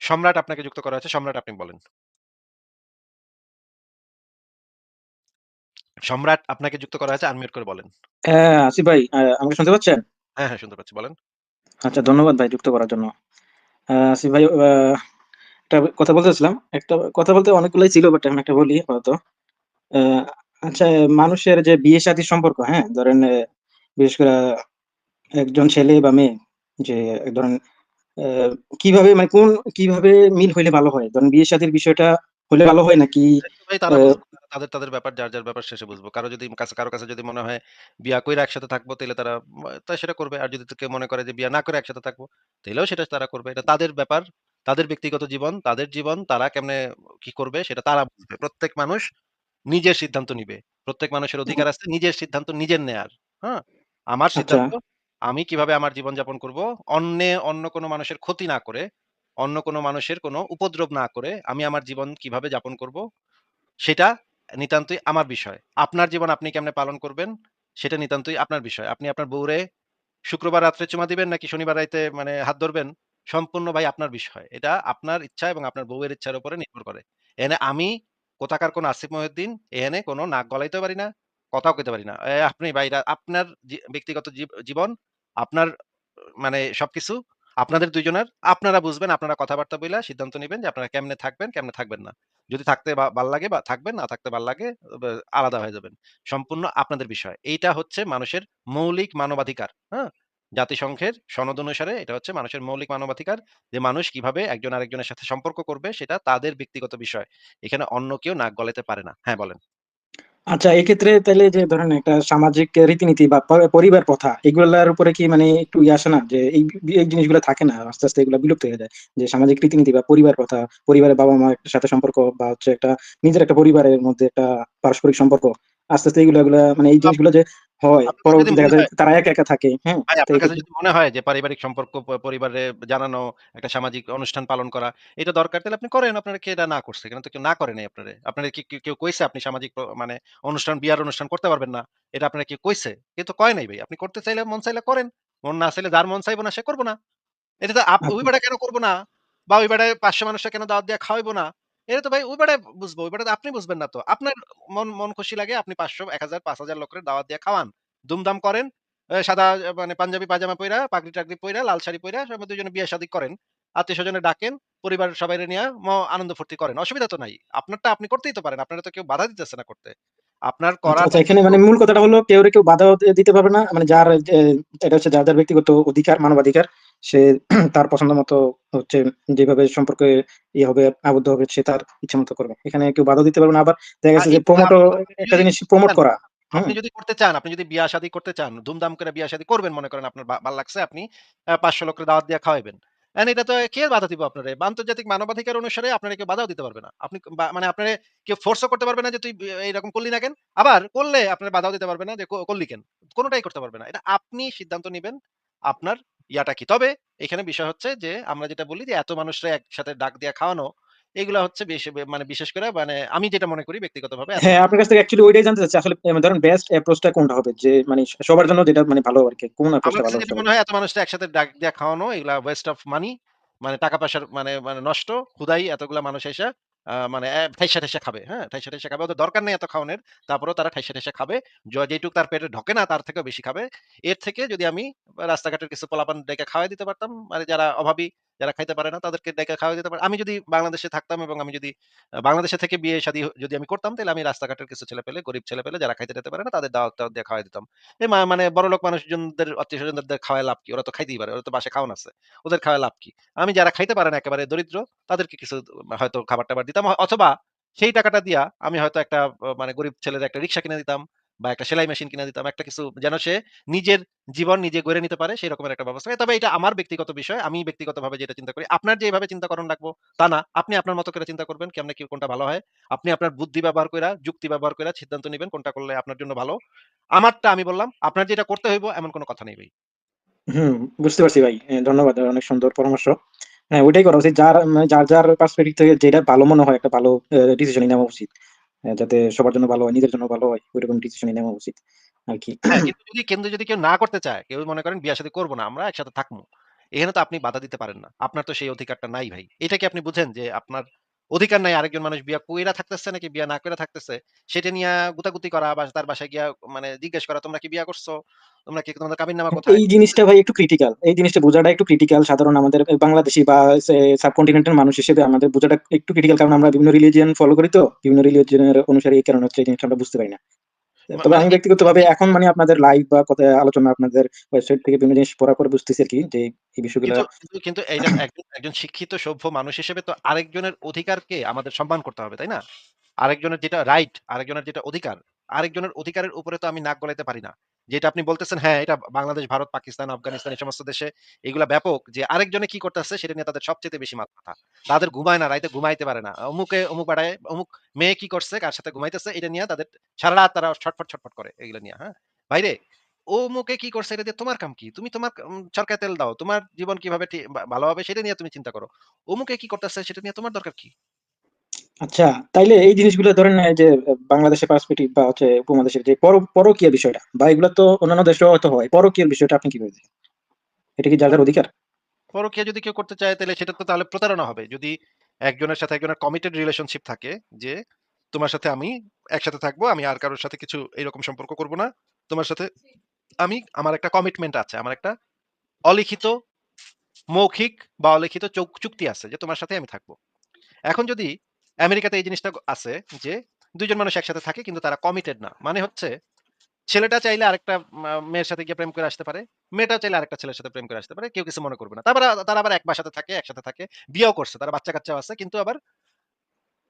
সম্রাট আপনাকে যুক্ত করা হয়েছে। সম্রাট আপনি বলেন। সম্রাট আপনাকে যুক্ত করা হয়েছে। আনমিউট করে বলেন। হ্যাঁ, আসিফ ভাই আমাকে শুনতে পাচ্ছেন? হ্যাঁ, হ্যাঁ শুনতে পাচ্ছি। বলেন। আচ্ছা ধন্যবাদ ভাই যুক্ত করার জন্য। আসিফ ভাই একটা কথা বলতে চাচ্ছিলাম। একটা কথা বলতে অনেকগুলাই ছিল বাট আমি একটা বলি আপাতত। আচ্ছা মানুষের যে বিয়ে-শাদীর সম্পর্ক, হ্যাঁ? ধরেন বিশেষ করে একজন ছেলে বা মেয়ে যে ধরেন কীভাবে মানে কোন কীভাবে মিল হইলে ভালো হয়? ধরেন বিয়ে-শাদীর বিষয়টা হলে ভালো হয় নাকি তারা তাদের, তাদের ব্যাপার যার, যার ব্যাপার শেষে বুঝব। কারও যদি কাছে কারও কাছে যদি মনে হয় বিয়া কইরা একসাথে থাকব তাইলে তারা তা সেটা করবে। আর যদি কেউ মনে করে যে বিয়া না করে একসাথে থাকব, তাইলেও সেটা তারা করবে। এটা তাদের ব্যাপার, তাদের ব্যক্তিগত জীবন, তাদের জীবন তারা কেমনে কি করবে সেটা তারা বুঝবে। প্রত্যেক মানুষ নিজের সিদ্ধান্ত নিবে। প্রত্যেক মানুষের অধিকার আছে নিজের সিদ্ধান্ত নিজের নেয়ার। হ্যাঁ? আমার আচ্ছা। সিদ্ধান্ত আমি কীভাবে আমার জীবন যাপন করব, অন্যে অন্য কোনো মানুষের ক্ষতি না করে, অন্য কোনো মানুষের কোনো উপদ্রব না করে আমি আমার জীবন কীভাবে যাপন করব, সেটা নিতান্তই আমার বিষয়। আপনার জীবন আপনি কেমনে পালন করবেন, সেটা নিতান্তই আপনার বিষয়। আপনি আপনার বউরে শুক্রবার রাত্রে চুমা দিবেন নাকি শনিবার রাইতে মানে হাত ধরবেন, সম্পূর্ণ ভাই আপনার বিষয়। এটা আপনার ইচ্ছা এবং আপনার বউয়ের ইচ্ছার উপরে নির্ভর করে। এনে আমি কোথাকার কোন আসিফ মহিউদ্দিন এখানে কোনো নাক গলাইতে পারি না, কথাও কইতে পারি না। আপনি ভাইরা আপনার ব্যক্তিগত জীব জীবন, আপনার মানে সবকিছু আপনাদের ২ জনের। আপনারা বুঝবেন, আপনারা কথাবার্তা বইলা সিদ্ধান্ত নিবেন যে আপনারা কেমনে থাকবেন, কেমনে থাকবেন না। যদি থাকতে ভালো লাগে বা থাকবেন, না থাকতে ভালো লাগে আলাদা হয়ে যাবেন। সম্পূর্ণ আপনাদের বিষয়। এইটা হচ্ছে মানুষের মৌলিক মানবাধিকার। হ্যাঁ? জাতিসংঘের সনদ অনুসারে এটা হচ্ছে মানুষের মৌলিক মানবাধিকার যে মানুষ কীভাবে একজন আরেকজনের সাথে সম্পর্ক করবে সেটা তাদের ব্যক্তিগত বিষয়। এখানে অন্য কেউ নাক গলাতে পারে না। হ্যাঁ, বলেন। আচ্ছা এক্ষেত্রে তাহলে যে ধরেন একটা সামাজিক রীতিনীতি বা পরিবার প্রথা এগুলোর উপরে কি মানে একটু ইয়ে আসে না? যে এই এই জিনিসগুলো থাকে না। আস্তে, আস্তে এগুলো বিলুপ্ত হয়ে যায়। যে সামাজিক রীতিনীতি বা পরিবার প্রথা, পরিবারের বাবা-মার সাথে সম্পর্ক বা হচ্ছে একটা নিজের একটা পরিবারের মধ্যে একটা পারস্পরিক সম্পর্ক। আস্তে, আস্তে এগুলা মানে এই জিনিসগুলো যে হয়, আপনার কাছে যদি পরবর্তীতে দেখা যায় তারা একা, একা থাকে। হ্যাঁ? আপনার কাছে যদি মনে হয় যে পারিবারিক সম্পর্ক পরিবারে জানানো, একটা সামাজিক অনুষ্ঠান পালন করা, এটা দরকার তাহলে আপনি করেন। আপনারা কে এটা না করছে? এখানে তো কেউ না করে নাই আপনারে। আপনারে কি কি কেউ কইছে আপনি সামাজিক মানে অনুষ্ঠান বিয়ার অনুষ্ঠান করতে পারবেন না? এটা আপনারে কেউ কইছে? কেউ তো কয় নাই ভাই। আপনি করতে চাইলে মন চাইলে করেন। মন না চাইলে যার মন চাইব না সে করব না। এটা তো আপ ওই আচ্ছা। বেটা কেন করব না? বা ওই বেটায় ৫০০ মানুষকে কেন দাওয়াত দিয়া খাওয়াইবো না? এটা তো ভাই ওই বেটায় বুঝব। ওই বেটা আপনি বুঝবেন না তো। আপনার মন মন খুশি লাগে আপনি ৫০০, ১০০০, ৫০০০ লোকের দাওয়াত দিয়ে খাওয়ান। দুমদাম করেন। সাদা মানে পাঞ্জাবি পায়জামা পইরা, পাগড়ি-টাগড়ি পইরা, লাল শাড়ি পইরা সবাই ২ জনে বিয়া-শাদী করেন। আত্মীয়স্বজনে ডাকেন, পরিবারের সবাই নিয়ে ম আনন্দ ফুর্তি করেন। অসুবিধা তো নাই। আপনারটা আপনি করতেই তো পারেন। আপনারে তো কেউ বাধা দিতেছে না করতে। আপনার আচ্ছা, করার আচ্ছা এখানে মানে মূল কথাটা হলো কেউ বাধাও দি দিতে পারবে না। মানে যার এটা হচ্ছে যার, যার ব্যক্তিগত অধিকার, মানবাধিকার। সে তার পছন্দ মতো হচ্ছে যেভাবে সম্পর্কে ইয়ে হবে, আবদ্ধ হবে সে তার ইচ্ছামত করবে। এখানে কেউ বাধাও দিতে পারবে না। আবার দেখা গেছে যে প্রমোটও আপনি আপনি একটা জিনিস প্রমোট করা। আপনি যদি করতে চান, আপনি যদি বিয়া-শাদী করতে চান, ধুমধাম করে বিয়া-শাদী করবেন মনে করেন আপনার ভালো লাগছে আপনি ৫০০ লোকের দাওয়াত দিয়া খাওয়াইবেন। এখন এটা তো কে বাধা দিবে আপনারে? আন্তর্জাতিক মানবাধিকার অনুসারে আপনারে কেউ বাধাও দিতে পারবে না। আপনি মানে আপনারে কেউ ফোর্স ও করতে পারবে না যে তুই বি এইরকম করলি না কেন? আবার করলে আপনার বাধাও দিতে পারবে না যে করলি কেন? কোনটাই করতে পারবে না। এটা আপনি সিদ্ধান্ত নিবেন আপনার ইয়াটা কি। তবে এখানে বিষয় হচ্ছে যে আমরা যেটা বলি যে এত মানুষরে একসাথে ডাক দিয়া খাওয়ানো, এগুলা হচ্ছে মানে বিশেষ করে মানে আমি যেটা মনে করি ব্যক্তিগতভাবে হ্যাঁ, আপনার কাছ থেকে অ্যাকচুয়ালি ওইটাই জানতে চাচ্ছি। আসলে ধরেন বেস্ট অ্যাপ্রোচ টা কোনটা হবে? যে মানে সবার জন্য যেটা মানে ভালো আরকি। কোন অ্যাপ্রোচ আমার টা ভালো হতে মনে হয় এত মানুষরে একসাথে ডাক দিয়া খাওয়ানো এগুলা ওয়েস্ট অফ মানি। মানে টাকা-পয়সার মানে মানে নষ্ট। হুদাই এতগুলা মানুষ আ মানে এ ঠাইসা-ঠাইসা খাবে। হ্যাঁ? ঠাইসা-ঠাইসা খাবে। ওদের দরকার নেই এত খাওয়ানোর। তারপরেও তারা ঠাইসা-ঠাইসা খাবে। যেটুকু যেটুক তার পেটে ঢোকে না তার থেকেও বেশি খাবে। এর থেকে যদি আমি রাস্তাঘাটের কিছু পোলাপান ডেকে খাওয়াই দিতে পারতাম, মানে যারা অভাবী, যারা খাইতে পারে না তাদেরকে ডেকে খাওয়ায় দিতে পার আমি যদি বাংলাদেশে থাকতাম এবং আমি যদি বাংলাদেশে থেকে বিয়ে-শাদী যদি আমি করতাম তাইলে আমি রাস্তাঘাটের কিছু ছেলেপেলে, গরিব ছেলেপেলে যারা খাইতে-টাইতে পারে না তাদের দাওয়াত-টাওয়াত দিয়ে খাওয়ায় দিতাম। এ মা মানে বড়লোক মানুষজনদের আত্মীয়স্বজনদের খাওয়ায় লাভ কি? ওরা তো খাইতেই পারে। ওরা তো বাসে খাওয়ান আছে। ওদের খাওয়ায় লাভ কি? আমি যারা খাইতে পারে না একেবারে দরিদ্র তাদেরকে কিছু হয়তো খাবার-টাবার দিতাম। অথবা সেই টাকাটা দিয়া আমি হয়তো একটা মানে গরিব ছেলেদের একটা রিক্সা কিনে দিতাম বা একটা সেলাই মেশিন কিনে দিতাম। একটা কিছু যেন সে নিজের জীবন নিজে গড়ে নিতে পারে সেই রকমের একটা ব্যবস্থা। তবে এটা আমার ব্যক্তিগত বিষয়। আমি ব্যক্তিগতভাবে যেটা চিন্তা করি। আপনার যে এভাবে চিন্তা করণ লাগবো তা না। আপনি আপনার মতো করে চিন্তা করবেন কেমনে কি কোনটা ভালো হয়। আপনি আপনার বুদ্ধি ব্যবহার কইরা, যুক্তি ব্যবহার কইরা সিদ্ধান্ত নিবেন কোনটা করলে আপনার জন্য ভালো। আমারটা আমি বললাম। আপনার যেটা করতে হইব এমন কোনো কথা নেই ভাই। হুম, বুঝতে পারছি ভাই। ধন্যবাদ। অনেক সুন্দর পরামর্শ। হ্যাঁ, ওইটাই করা উচিত। যার মানে যার, যার পার্সপেক্টিভ থেকে যেটা ভালো মনে হয় একটা ভালো এ ডিসিশনই নেওয়া উচিত। অ্যা যাতে সবার জন্য ভালো হয়, নিজের জন্য ভালো হয়। ওইরকম ডিসিশনই নেওয়া উচিত আর কি কিন্তু যদি কেন্দ্র যদি কেউ না করতে চায়, কেউ মনে করেন বিয়া সাথে করব না। আমরা একসাথে থাকব এখানে তো আপনি বাধা দিতে পারেন না। আপনার তো সেই অধিকারটা নাই ভাই। এটা কি আপনি বুঝেন যে আপনার অধিকার নাই আরেকজন মানুষ বিয়া কইরা থাকতেছে নাকি বিয়া না কইরা থাকতেছে, সেটা নিয়ে গুতাগুতি করা বা তার বাসায় গিয়া মানে জিজ্ঞেস করা, "তোমরা কি বিয়া করছ? তোমরা কি তোমাদের কাবিন নামা কোথায়?" এই জিনিসটা ভাই একটু ক্রিটিক্যাল। এই জিনিসটা বোঝাটা একটু ক্রিটিক্যাল। সাধারণ আমাদের বাংলাদেশি বা সাবকন্টিনেন্টের মানুষ হিসেবে আমাদের বোঝাটা একটু ক্রিটিক্যাল কারণ আমরা বিভিন্ন রিলিজিয়ন ফলো করি তো। বিভিন্ন রিলিজিয়নের অনুসারে এই কারণে হচ্ছে এই জিনিসটা আমরা বুঝতে পারি না। তবে আমি ব্যক্তিগতভাবে এখন মানে আপনাদের লাইভ বা কথা আলোচনা আপনাদের ওয়েবসাইট থেকে বিভিন্ন জিনিস পড়া পরে বুঝতেছি আরকি যে এই বিষয়গুলো কিন্তু এই কিন্তু একজন একজন শিক্ষিত সভ্য মানুষ হিসেবে তো আরেকজনের অধিকারকে আমাদের সম্মান করতে হবে, তাই না? আরেকজনের যেটা রাইট, আরেকজনের যেটা অধিকার, আরেকজনের অধিকারের উপরে তো আমি নাক গলাইতে পারি না। যেটা আপনি বলতেছেন হ্যাঁ, এটা বাংলাদেশ, ভারত, পাকিস্তান, আফগানিস্তান এই সমস্ত দেশে এগুলা ব্যাপক যে আরেকজনে কি করতেছে সেটা নিয়ে তাদের সবচাইতে বেশি মাথা তাদের ঘুমায় না, রাইতে ঘুমাইতে পারে না। অমুকে অমুক বেড়ায় অমুক মেয়ে কি করছে, কার সাথে ঘুমাইতেছে এটা নিয়ে তাদের সারারাত তারা ছটফট, ছটফট করে এগুলা নিয়ে, হ্যাঁ? ভাইরে অমুকে কি করছে এটা দিয়ে তোমার কাম কি? তুমি তোমার চরকায় তেল দাও। তোমার জীবন কীভাবে ভালো হবে সেটা নিয়ে তুমি চিন্তা করো। অমুকে কি করতেছে সেটা নিয়ে তোমার দরকার কি? আচ্ছা, তাইলে এই জিনিসগুলো ধরেন এই যে বাংলাদেশের পার্সপেক্টিভ বা হচ্ছে উপমহাদেশের যে পর পরকীয়া বিষয়টা বা এগুলো তো অন্যান্য দেশেও হয়তো হয়। পরকীয়ার বিষয়টা আপনি কীভাবে দেখেন? এটা কি যার, অধিকার? পরকীয়া যদি কেউ করতে চায় তাহলে সেটা তো তাহলে প্রতারণা হবে। যদি একজনের সাথে একজনের কমিটেড রিলেশনশিপ থাকে যে তোমার সাথে আমি একসাথে থাকব। আমি আর কারোর সাথে কিছু এরকম সম্পর্ক করব না। তোমার সাথে আমি আমার একটা কমিটমেন্ট আছে। আমার একটা অলিখিত, মৌখিক বা অলিখিত চুক চুক্তি আছে যে তোমার সাথে আমি থাকব। এখন যদি আমেরিকাতে এই জিনিসটা আছে যে ২ জন মানুষ একসাথে থাকে কিন্তু তারা কমিটেড না। মানে হচ্ছে ছেলেটা চাইলে আরেকটা মেয়ের সাথে গিয়ে প্রেম করে আসতে পারে। মেয়েটাও চাইলে আরেকটা ছেলের সাথে প্রেম করে আসতে পারে। কেউ কিছু মনে করবে না। তারপরে তারা আবার এক বাসাতে থাকে, একসাথে থাকে। বিয়েও করছে। তারা বাচ্চা-কাচ্চাও আছে। কিন্তু আবার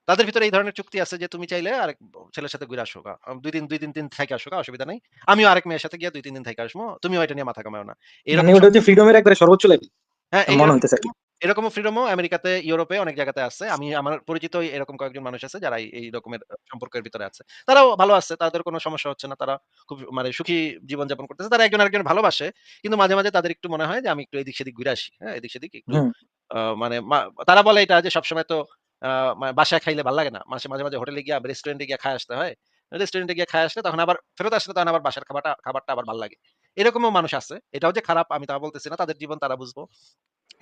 তাদের ভিতরে এই ধরনের চুক্তি আছে যে তুমি চাইলে আরেক ছেলের সাথে ঘুরে আসো দুই দিন দুই দিন, দিন থাইকা আসো অসুবিধা নাই। আমিও আরেক মেয়ের সাথে গিয়ে দুই তিন দিন থাইকা আসব। তুমিও এটা নিয়ে মাথা ঘামাইও না। মানে এরকম হচ্ছে সম্পর্ক একবারে সর্বোচ্চ লেভেল হ্যাঁ, মনে হইতেছে এরকমও ফ্রিডমও আমেরিকাতে, ইউরোপে অনেক জায়গাতে আছে। আমি আমার পরিচিত এরকম কয়েকজন মানুষ আছে যারা এই রকমের সম্পর্কের ভিতরে আছে। তারাও ভালো আছে। তাদের কোনো সমস্যা হচ্ছে না। তারা খুব মানে সুখী জীবনযাপন করতেছে। তারা একজন আরেকজনের ভালোবাসে। কিন্তু মাঝে, মাঝে তাদের একটু মনে হয় যে আমি একটু এদিক সেদিক ঘুরে আসি। হ্যাঁ? এদিক সেদিক একটু হুম। আ মানে মা তারা বলে এটা যে সবসময় তো আ মা বাসায় খাইলে ভালো লাগে না। মাসে মাঝে, মাঝে হোটেলে গিয়া রেস্টুরেন্টে গিয়ে খায় আসতে হয়। রেস্টুরেন্টে গিয়ে খায় আসলে তখন আবার ফেরত আসলে তখন আবার বাসার খাবারটা খাবারটা আবার ভালো লাগে। এরকমও মানুষ আছে। এটাও যে খারাপ আমি তা বলতেছি না। তাদের জীবন তারা বুঝব।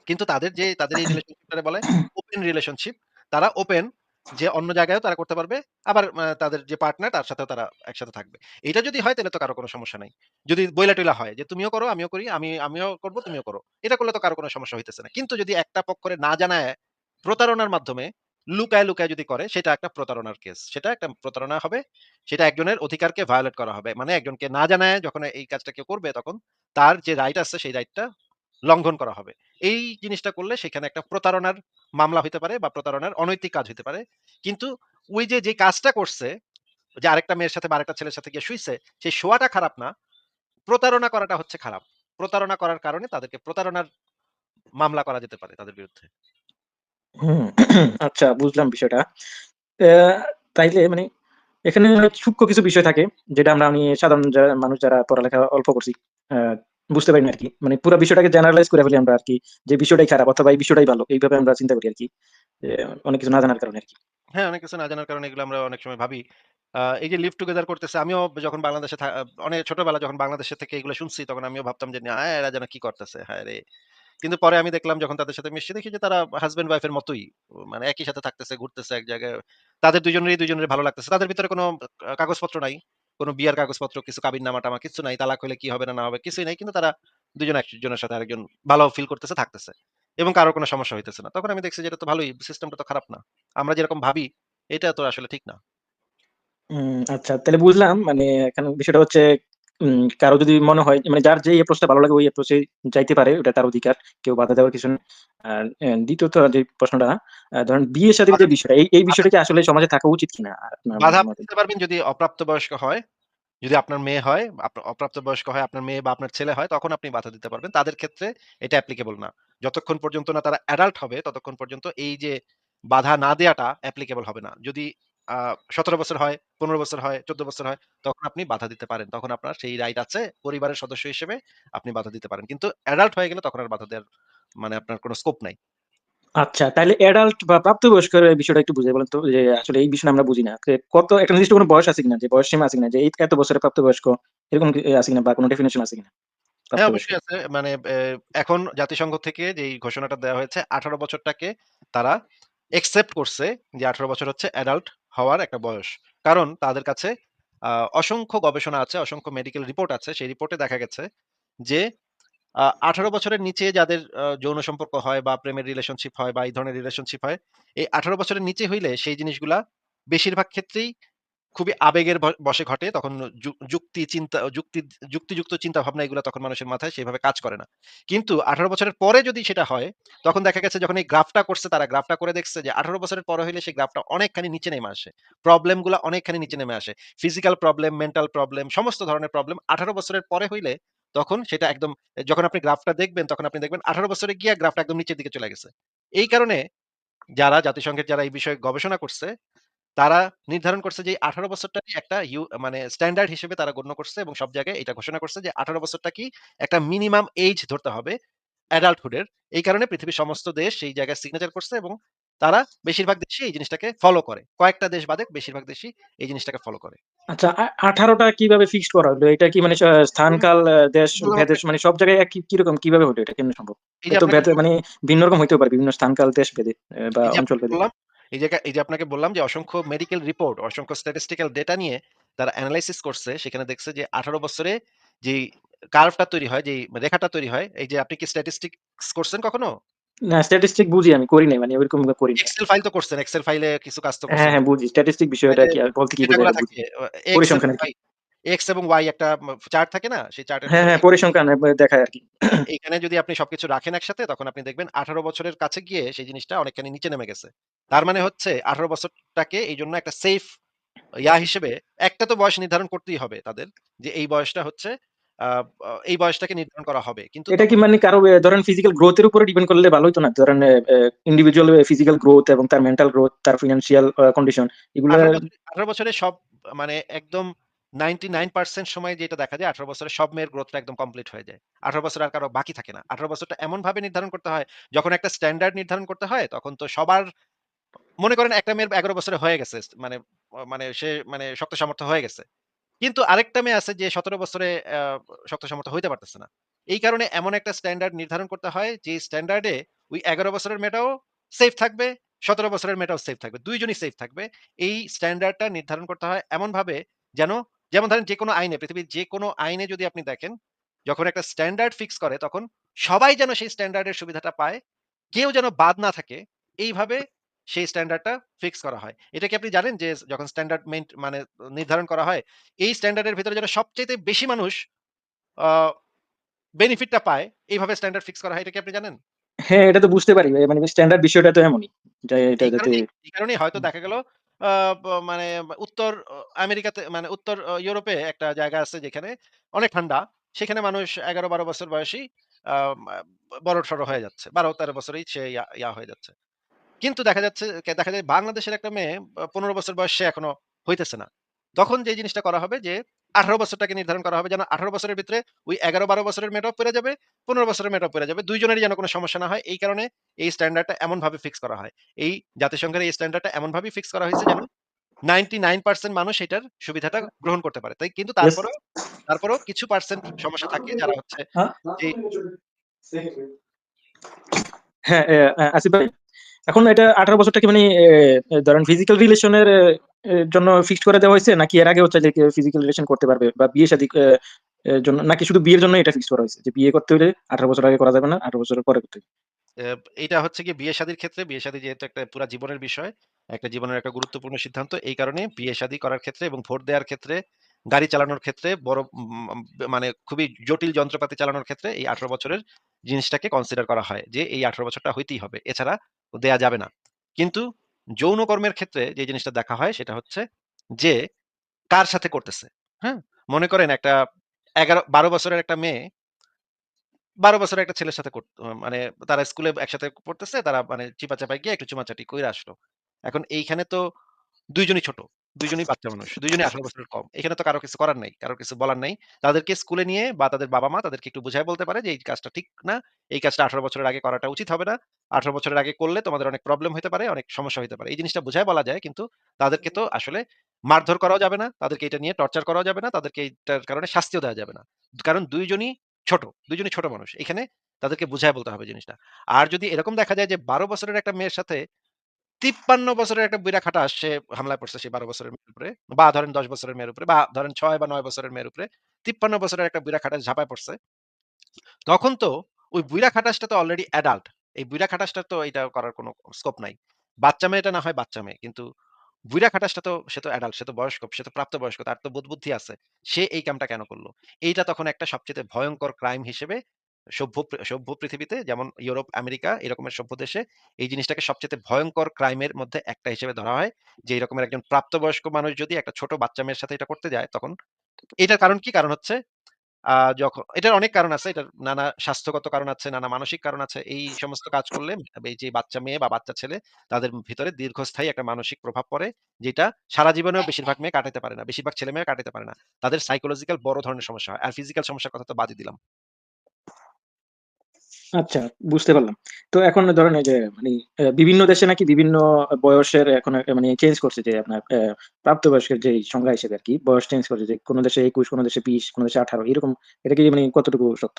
কিন্তু তাদের যে তাদের এই রিলেশনশিপটারে বলে ওপেন রিলেশনশিপ। তারা ওপেন যে অন্য জায়গায়ও তারা করতে পারবে। আবার তাদের যে পার্টনার তার সাথেও তারা একসাথে থাকবে। এটা যদি হয় তাহলে তো কারও কোনো সমস্যা নাই। যদি বইলা-টইলা হয় যে তুমিও করো, আমিও করি, আমি আমিও করব, তুমিও করো। এটা করলে তো কারও কোনো সমস্যা হইতেছে না। কিন্তু যদি একটা পক্ষরে না জানায় প্রতারণার মাধ্যমে লুকায়, লুকায় যদি করে সেটা একটা প্রতারণার কেস। সেটা একটা প্রতারণা হবে। সেটা একজনের অধিকারকে ভায়োলেট করা হবে। মানে একজনকে না জানায় যখন এই কাজটা কেউ করবে তখন তার যে রাইট আছে সেই রাইটটা লঙ্ঘন করা হবে। এই জিনিসটা করলে সেখানে একটা প্রতারণার মামলা হইতে পারে বা প্রতারণার অনৈতিক কাজ হইতে পারে। কিন্তু ওই যে, যে কাজটা করছে, যে আরেকটা মেয়ের সাথে বা আরেকটা ছেলের সাথে গিয়ে শুইছে, সেই শোয়াটা খারাপ না। প্রতারণা করাটা হচ্ছে খারাপ। প্রতারণা করার কারণে তাদেরকে প্রতারণার মামলা করা যেতে পারে তাদের বিরুদ্ধে। আচ্ছা বুঝলাম বিষয়টা। তাইলে মানে এখানে সূক্ষ্ম কিছু বিষয় থাকে যেটা আমরা আমি সাধারণ মানুষ যারা পড়ালেখা অল্প করছি বুঝতে পারি না আরকি। মানে পুরা বিষয়টাকে জেনারেলাইজ করে ফেলি আমরা আরকি। যে বিষয়টাই খারাপ অথবা এই বিষয়টাই ভালো। এইভাবে আমরা চিন্তা করি আরকি। যে অনেক কিছু না জানার কারণে আরকি। হ্যাঁ, অনেক কিছু না জানার কারণে এগুলো আমরা অনেক সময় ভাবি। এই যে লিভ টুগেদার করতেছে আমিও যখন বাংলাদেশে অনেক ছোটবেলায় যখন বাংলাদেশে থেকে এগুলো শুনছি তখন আমিও ভাবতাম যে, "না এরা যেন কি করতেছে? হায়রে!" কিন্তু পরে আমি দেখলাম যখন তাদের সাথে মিশছি দেখি যে তারা হাসব্যান্ড ওয়াইফ এর মতোই। মানে একই সাথে থাকতেছে, ঘুরতেছে এক জায়গায়। তাদের দুজনেরই দুজনের ভালো লাগতেছে। তাদের ভিতরে কোনো কাগজপত্র নাই। কোনো বিয়ার কাগজপত্র, কিছু কাবিননামা-টামা কিছু নাই। তালাক হলে কি হবে না, না হবে কিছুই নাই। কিন্তু তারা দুজন একজনের সাথে আরেকজন ভালো ফিল করতেছে, থাকতেছে। এবং কারোর কোনো সমস্যা হইতেছে না। তখন আমি দেখছি যেটা তো ভালোই। সিস্টেমটা তো খারাপ না। আমরা যেরকম ভাবি এটা তো আসলে ঠিক না। আচ্ছা তাহলে বুঝলাম মানে এখানে বিষয়টা হচ্ছে কারও যদি মনে হয় মানে যার যেই অ্যাপ্রোচ টা ভালো লাগে ওই অ্যাপ্রোচ যাইতে পারে। ওটা তার অধিকার। কেউ বাধা দেওয়ার কিছু না। দ্বিতীয়ত যে প্রশ্নটা ধরেন বিয়ে-শাদীর যে বাধা বিষয়টা এই, এই বিষয়টা কি আসলে সমাজে থাকা উচিত কিনা? বাধা দিতে পারবেন যদি অপ্রাপ্তবয়স্ক হয়। যদি আপনার মেয়ে হয়, অপ্রাপ্ত বয়স্ক হয়, আপনার মেয়ে বা আপনার ছেলে হয়, তখন আপনি বাধা দিতে পারবেন। তাদের ক্ষেত্রে এটা অ্যাপ্লিকেবল না। যতক্ষণ পর্যন্ত না তারা অ্যাডাল্ট হবে, ততক্ষণ পর্যন্ত এই যে বাধা না দেয়াটা অ্যাপ্লিকেবল হবে না। যদি আ ১৭ বছর হয়, ১৫ বছর হয়, ১৪ বছর হয়, তখন আপনি বাধা দিতে পারেন। তখন আপনার সেই রাইট আছে, পরিবারের সদস্য হিসেবে আপনি বাধা দিতে পারেন। কিন্তু অ্যাডাল্ট হয়ে গেলে তখন আর বাধা দেওয়ার মানে আপনার কোন স্কোপ নাই। আচ্ছা তাইলে অ্যাডাল্ট বা প্রাপ্তবয়স্কের বিষয়টা একটু বুঝাই বলেন তো? যে আসলে এই বিষয়টা আমরা বুঝি না। যে কত একটা নির্দিষ্ট কোনো বয়স আছে কিনা? যে বয়স সীমা আছে কিনা? যে এই এত বছরের প্রাপ্তবয়স্ক এরকম কি আছে কিনা বা কোনো ডেফিনিশন আছে কিনা? হ্যাঁ, প্রাপ্তবয়স্ক? অবশ্যই আছে। মানে এখন জাতিসংঘ থেকে যেই ঘোষণাটা দেওয়া হয়েছে ১৮ বছরটাকে তারা একসেপ্ট করছে যে ১৮ বছর হচ্ছে অ্যাডাল্ট হওয়ার একটা বয়স। কারণ তাদের কাছে অসংখ্য গবেষণা আছে, অসংখ্য মেডিকেল রিপোর্ট আছে। সেই রিপোর্টে দেখা গেছে যে আঠারো ১৮ বছরের নিচে যাদের যৌন সম্পর্ক হয় বা প্রেমের রিলেশনশিপ হয় বা এই ধরনের রিলেশনশিপ হয়, এই ১৮ বছরের নিচে হইলে সেই জিনিসগুলা বেশিরভাগ ক্ষেত্রেই খুবই আবেগের ব বশে ঘটে। তখন যুক্তি চিন্তা যুক্তি যুক্তিযুক্ত চিন্তাভাবনা এগুলা তখন মানুষের মাথায় সেভাবে কাজ করে না। কিন্তু ১৮ বছরের পরে যদি সেটা হয়, তখন দেখা গেছে যখন এই গ্রাফটা করছে তারা গ্রাফটা করে দেখছে যে ১৮ বছরের পরে হইলে সেই গ্রাফটা অনেকখানি নিচে নেমে আসে। প্রবলেমগুলা অনেকখানি নিচে নেমে আসে। ফিজিক্যাল প্রবলেম, মেন্টাল প্রবলেম সমস্ত ধরনের প্রবলেম ১৮ বছরের পরে হইলে তখন সেটা একদম যখন আপনি গ্রাফটা দেখবেন তখন আপনি দেখবেন ১৮ বছরে গিয়ে গ্রাফটা একদম নিচের দিকে চলে গেছে। এই কারণে যারা জাতিসংঘের যারা এই বিষয়ে গবেষণা করছে তারা নির্ধারণ করছে যে ১৮ বছরটাকে একটা ইউ মানে স্ট্যান্ডার্ড হিসেবে তারা গণ্য করছে এবং সব জায়গায় এটা ঘোষণা করছে যে আঠারো বছরটা কি একটা মিনিমাম এইজ ধরতে হবে অ্যাডাল্টহুড এর। এই কারণে পৃথিবীর সমস্ত দেশ সেই জায়গায় সিগনেচার করছে এবং তারা বেশিরভাগ দেশই এই জিনিসটাকে ফলো করে। কয়েকটা দেশ বাদে বেশিরভাগ দেশই এই জিনিসটাকে ফলো করে। আচ্ছা আঠারোটা কীভাবে ফিক্সড করা হলো? এটা কি মানে স স্থান, কাল, দেশ, বললাম ভেদে মানে সব জায়গায় কি কীরকম কীভাবে হলো এটা কেমনে সম্ভব? মানে ভিন্ন রকম হইতে পারে বিভিন্ন স্থান, কাল, দেশ ভেদে বা অঞ্চল ভেদে। এই জায়গা এই যে আপনাকে বললাম যে অসংখ্য মেডিকেল রিপোর্ট, অসংখ্য স্ট্যাটিস্টিক্যাল ডেটা নিয়ে তারা এনালাইসিস করছে। সেখানে দেখছে যে ১৮ বছরে যেই কার্ভটা তৈরি হয়, যেই রেখাটা তৈরি হয়, এই যে আপনি কি স্ট্যাটিস্টিকস করছেন কখনো? না স্ট্যাটিস্টিক বুঝি আমি করি নাই মানে ওরকম করি। এক্সেল ফাইল তো করছেন। এক্সেল ফাইলে কিছু কাজ তো হ্যাঁ। হ্যাঁ বুঝি। স্ট্যাটিস্টিক বিষয়টা কি আর বলতে কি পরিসংখ্যান ওয়াই, এক্স এবং ওয়াই একটা চার্ট থাকে না? সেই চার্টের হ্যাঁ, হ্যাঁ পরিসংখ্যান দেখায় আরকি। এখানে যদি আপনি সবকিছু রাখেন একসাথে তখন আপনি দেখবেন ১৮ বছরের কাছে গিয়ে সেই জিনিসটা অনেকখানি নিচে নেমে গেছে। তার মানে হচ্ছে ১৮ বছরটাকে এই জন্য একটা সেফ ইয়া হিসেবে একটা তো বয়স নির্ধারণ করতেই হবে তাদের। যে এই বয়সটা হচ্ছে এই বয়সটাকে নির্ধারণ করা হবে। কিন্তু এটা কি মানে কারও ধরেন ফিজিক্যাল গ্রোথ এর উপরে ডিপেন্ড করলে ভালো হইতো না? ধরেন ইন্ডিভিজুয়াল ফিজিক্যাল গ্রোথ এবং তার মেন্টাল গ্রোথ, তার ফিন্যান্সিয়াল আ কন্ডিশন এগুলা ১৮ বছরে সব মানে একদম 99% সময় যেটা দেখা যায় ১৮ বছরে সব মেয়ের গ্রোথটা একদম কমপ্লিট হয়ে যায়। ১৮ বছর আর কারও বাকি থাকে না। ১৮ বছরটা এমনভাবে নির্ধারণ করতে হয়, যখন একটা স্ট্যান্ডার্ড নির্ধারণ করতে হয় তখন তো সবার মনে করেন একটা মেয়ের ১১ বছরে হয়ে গেছে মানে মানে সে মানে শক্ত সামর্থ্য হয়ে গেছে। কিন্তু আরেকটা মেয়ে আছে যে ১৭ বছরে শক্ত সামর্থ্য হইতে পারতেছে না। এই কারণে এমন একটা স্ট্যান্ডার্ড নির্ধারণ করতে হয় যে স্ট্যান্ডার্ড ওই ১১ বছরের মেয়েটাও সেফ থাকবে, ১৭ বছরের মেয়েটাও সেফ থাকবে। ২ জনই সেফ থাকবে। এই স্ট্যান্ডার্ডটা নির্ধারণ করতে হয় এমনভাবে যেন যেমন ধরেন যেকোনো আইনে পৃথিবীর যেকোনো আইনে যদি আপনি দেখেন, যখন একটা স্ট্যান্ডার্ড ফিক্স করে তখন সবাই যেন সেই স্ট্যান্ডার্ডের সুবিধাটা পায়। কেউ যেন বাদ না থাকে। এইভাবে সেই স্ট্যান্ডার্ডটা ফিক্স করা হয়। এটা কি আপনি জানেন যে যখন স্ট্যান্ডার্ড মেইন মানে নির্ধারণ করা হয়, এই স্ট্যান্ডার্ড এর ভেতরে যেন সবচাইতে বেশি মানুষ বেনিফিটটা পায়, এইভাবে স্ট্যান্ডার্ড ফিক্স করা হয়। এটা কি আপনি জানেন? হ্যাঁ, এটা তো বুঝতে পারি। মানে স্ট্যান্ডার্ড বিষয়টা তো এমনই। এই কারণেই হয়তো দেখা গেল মানে উত্তর আমেরিকাতে মানে উত্তর ইউরোপে একটা জায়গা আছে যেখানে অনেক ঠান্ডা। সেখানে মানুষ ১১-১২ বছর বয়সী আ মা বড়-সড় হয়ে যাচ্ছে। ১২-১৩ বছরেই সে ইয়া হয়ে যাচ্ছে। কিন্তু দেখা যাচ্ছে দেখা যায় বাংলাদেশের একটা মেয়ে পনেরো বছর বয়স সে এখনও হইতেছে না। তখন যে জিনিসটা করা হবে যে ১৮ বছরটাকে নির্ধারণ করা হবে যেন ১৮ বছরের ভিতরে ওই ১১-১২ বছরের মেয়েটাও পইড়া যাবে, ১৫ বছরের মেয়েটাও পইড়া যাবে। ২ জনেরই যেন কোন সমস্যা না হয়। এই কারণে এই স্ট্যান্ডার্ডটা এমনভাবে ফিক্স করা হয়। এই জাতিসংঘের এই স্ট্যান্ডার্ডটা এমনভাবেই ফিক্স করা হয়েছে যেন 99% মানুষ এটার সুবিধাটা গ্রহণ করতে পারে। তাই কিন্তু। তারপরেও তারপরেও কিছু পার্সেন্ট সমস্যা থাকে যারা হচ্ছে হ্যাঁ? হ্যাঁ, আসিফ ভাই এখন এটা ১৮ বছরটা কি মানে ধরেন ফিজিক্যাল রিলেশন এর জন্য ফিক্সড করে দেওয়া হয়েছে নাকি এর আগেও চাইলে কেউ ফিজিক্যাল রিলেশন করতে পারবে? বা বিয়ে-শাদী জন্য নাকি শুধু বিয়ের জন্যই এটা ফিক্সড করা হয়েছে যে বিয়ে করতে হইলে ১৮ বছর আগে করা যাবে না, ১৮ বছরের পরে করতে এইটা হচ্ছে গিয়ে বিয়ে-শাদীর ক্ষেত্রে, বিয়ে-শাদী যেহেতু একটা পুরা জীবনের বিষয়, একটা জীবনের একটা গুরুত্বপূর্ণ সিদ্ধান্ত। এই কারণে বিয়ে-শাদী করার ক্ষেত্রে এবং ভোট দেওয়ার ক্ষেত্রে, গাড়ি চালানোর ক্ষেত্রে বড় মানে খুবই জটিল যন্ত্রপাতি চালানোর ক্ষেত্রে এই ১৮ বছরের জিনিসটাকে কনসিডার করা হয়। যে এই ১৮ বছরটা হইতেই হবে। এছাড়া দেয়া যাবে না। কিন্তু যৌন কর্মের ক্ষেত্রে যে জিনিসটা দেখা হয় সেটা হচ্ছে যে কার সাথে করতেছে। হ্যাঁ? মনে করেন একটা ১১ ১২ বছরের একটা মেয়ে ১২ বছরের একটা ছেলের সাথে মানে তারা স্কুলে একসাথে পড়তেছে। তারা মানে চিপা-চাপায় গিয়ে একটু চুমাচাটি করে আসলো। এখন এইখানে তো দুইজনই ছোট। ২ জনই বাচ্চা মানুষ। ২ জনই ১৮ বছরের কম। এখানে তো কারও কিছু করার নাই। কারও কিছু বলার নাই। তাদেরকে স্কুলে নিয়ে বা তাদের বাবা-মা তাদেরকে একটু বুঝায় বলতে পারে যে, "এই কাজটা ঠিক না। এই কাজটা ১৮ বছরের আগে করাটা উচিত হবে না। ১৮ বছরের আগে করলে তোমাদের অনেক প্রবলেম হইতে পারে, অনেক সমস্যা হইতে পারে।" এই জিনিসটা বুঝায় বলা যায়। কিন্তু তাদেরকে তো আসলে মারধর করাও যাবে না। তাদেরকে এটা নিয়ে টর্চার করাও যাবে না। তাদেরকে এইটার কারণে শাস্তিও দেওয়া যাবে না। কারণ ২ জনই ছোট। ২ জনই ছোট মানুষ। এখানে তাদেরকে বুঝায় বলতে হবে জিনিসটা। আর যদি এরকম দেখা যায় যে ১২ বছরের একটা মেয়ের সাথে ৫৩ বছরের একটা বুইড়া খাটাস সে হামলায় পড়ছে সেই ১২ বছরের মেয়ের উপরে বা ধরেন ১০ বছরের মেয়ের উপরে বা ধরেন ৬ বা ৯ বছরের মেয়ের উপরে ৫৩ বছরের একটা বুইড়া খাটাস ঝাঁপায় পড়ছে। তখন তো ওই বুইড়া খাটাসটা তো অলরেডি অ্যাডাল্ট। এই বুইড়া খাটাসটার তো এটা করার কোনো স্কোপ নাই। বাচ্চা মেয়েটা না হয় বাচ্চা মেয়ে। কিন্তু বুইড়া খাটাসটা তো সে তো অ্যাডাল্ট, সে তো বয়স্ক, সে তো প্রাপ্তবয়স্ক। তার তো বোধ বুদ্ধি আছে। সে এই কামটা কেন করল এইটা তখন একটা সবচেয়ে ভয়ঙ্কর ক্রাইম হিসেবে সভ্য সভ্য পৃথিবীতে যেমন ইউরোপ, আমেরিকা এরকমের সভ্য দেশে এই জিনিসটাকে সবচাইতে ভয়ংকর ক্রাইমের মধ্যে একটা হিসেবে ধরা হয়। যে এরকমের একজন প্রাপ্তবয়স্ক মানুষ যদি একটা ছোট বাচ্চা মেয়ের সাথে এটা করতে যায় তখন এটার কারণ কি? কারণ হচ্ছে যখন এটার অনেক কারণ আছে। এটার নানা স্বাস্থ্যগত কারণ আছে, নানা মানসিক কারণ আছে। এই সমস্ত কাজ করলে এই যে বাচ্চা মেয়ে বা বাচ্চা ছেলে তাদের ভিতরে দীর্ঘস্থায়ী একটা মানসিক প্রভাব পড়ে। যেটা সারা জীবনেও বেশিরভাগ মেয়ে কাটাতে পারে না। বেশিরভাগ ছেলে মেয়ে কাটাতে পারে না। তাদের সাইকোলজিক্যাল বড় ধরনের সমস্যা হয়। আর ফিজিক্যাল সমস্যার কথা তো বাদই দিলাম। আচ্ছা বুঝতে পারলাম। তো এখন ধরেন যে মানি বিভিন্ন দেশে নাকি বিভিন্ন বয়সের এখন মানে চেঞ্জ করছে যে আপনার প্রাপ্তবয়স্কের যেই সংজ্ঞা হিসেবে আরকি বয়স চেঞ্জ করছে যে কোন দেশে ২১, কোন দেশে ২০, কোন দেশে ১৮ এরকম এটা কি মানে কতটুকু সত্য?